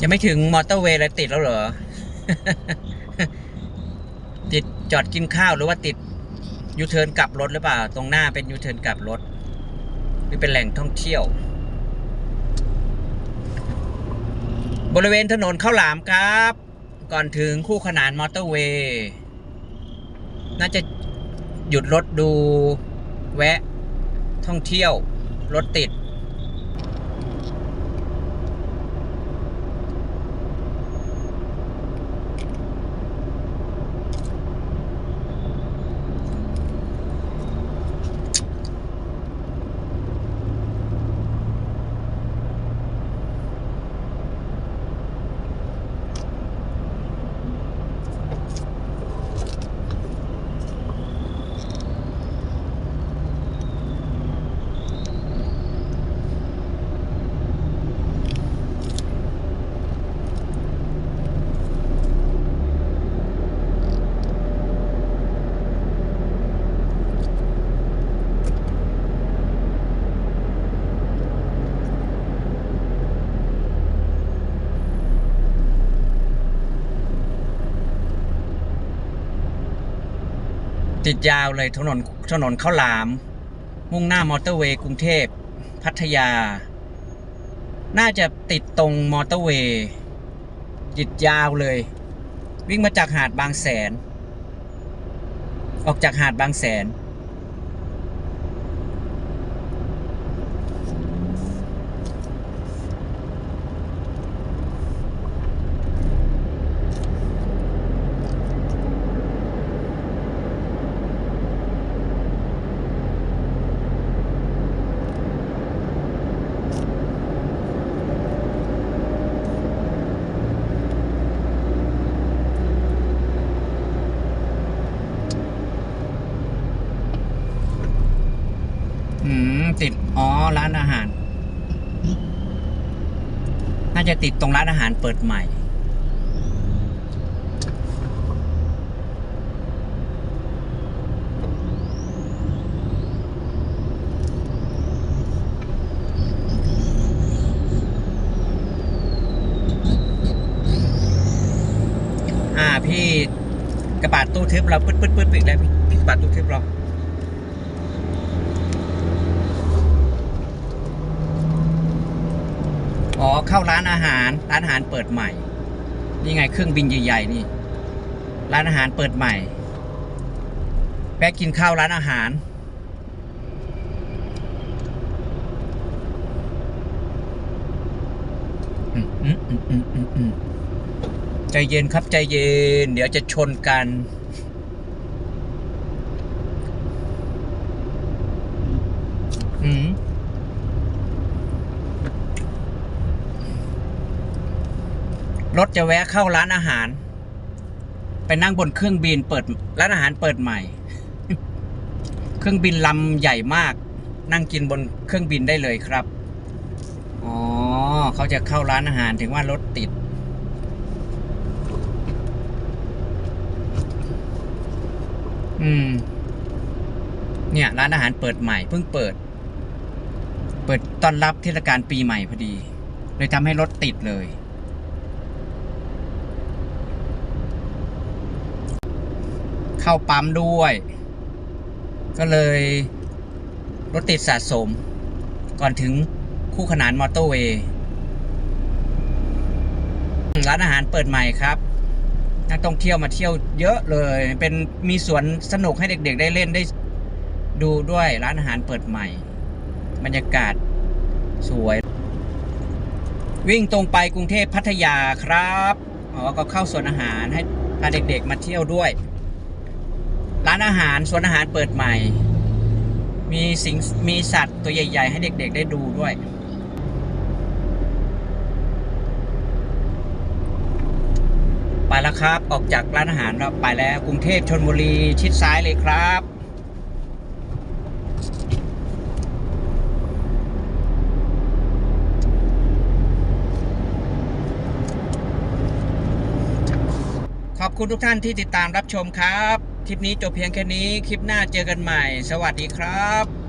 ยังไม่ถึงมอเตอร์เวย์เลยติดแล้วเหรอ ติดจอดกินข้าวหรือว่าติดยูเทิร์นกลับรถหรือเปล่า ตรงหน้าเป็นยูเทิร์นกลับรถหรือเป็นแหล่งท่องเที่ยว บริเวณถนนข้าวหลามครับ ก่อนถึงคู่ขนานมอเตอร์เวย์น่าจะหยุดรถดูแวะท่องเที่ยว รถติด ติดยาวเลยถนนถนนข้าวหลาม มุ่งหน้ามอเตอร์เวย์กรุงเทพพัทยา น่าจะติดตรงมอเตอร์เวย์ติดยาวเลย วิ่งมาจากหาดบางแสน ออกจากหาดบางแสน อืม ติด อ๋อ ร้านอาหาร น่าจะติดตรงร้านอาหารเปิดใหม่ อ่า พี่กระบาดตู้ทึบเราปึ๊ดปึ๊ดปึ๊ดปอีกแล้วพี่พี่กระบาดตู้ทึบเรา อ๋อ เข้าร้านอาหาร ร้านอาหารเปิดใหม่ นี่ไงเครื่องบินใหญ่ๆนี่ ร้านอาหารเปิดใหม่แวะกินข้าวร้านอาหาร ใจเย็นครับใจเย็น เดี๋ยวจะชนกัน อืม รถจะแวะเข้าร้านอาหาร ไปนั่งบนเครื่องบินเปิดร้านอาหารเปิดใหม่ เครื่องบินลำใหญ่มาก นั่งกินบนเครื่องบินได้เลยครับอ๋อเขาจะเข้าร้านอาหารถึงว่ารถติดอืม เนี่ยร้านอาหารเปิดใหม่เพิ่งเปิด เปิดต้อนรับเทศกาลปีใหม่พอดี เลยทำให้รถติดเลย เข้าปั๊มด้วย ก็เลยรถติดสะสม ก่อนถึงคู่ขนานมอเตอร์เวย์ร้านอาหารเปิดใหม่ครับ นักท่องเที่ยวมาเที่ยวเยอะเลย เป็นมีสวนสนุกให้เด็กๆ ได้เล่นได้ดูด้วยร้านอาหารเปิดใหม่ บรรยากาศสวย วิ่งตรงไปกรุงเทพพัทยาครับอ๋อก็เข้าสวนอาหารให้พาเด็กๆ มาเที่ยวด้วย ร้านอาหารสวนอาหารเปิดใหม่ มีสิงมีสัตว์ตัวใหญ่ ๆ ให้เด็ก ๆ ได้ดูด้วย ไปแล้วครับ ออกจากร้านอาหารเราไปแล้วกรุงเทพชนบุรีชิดซ้ายเลยครับขอบคุณทุกท่านที่ติดตามรับชมครับ ลิปนี้จบเพียงแค่นี้ คลิปหน้าเจอกันใหม่ สวัสดีครับ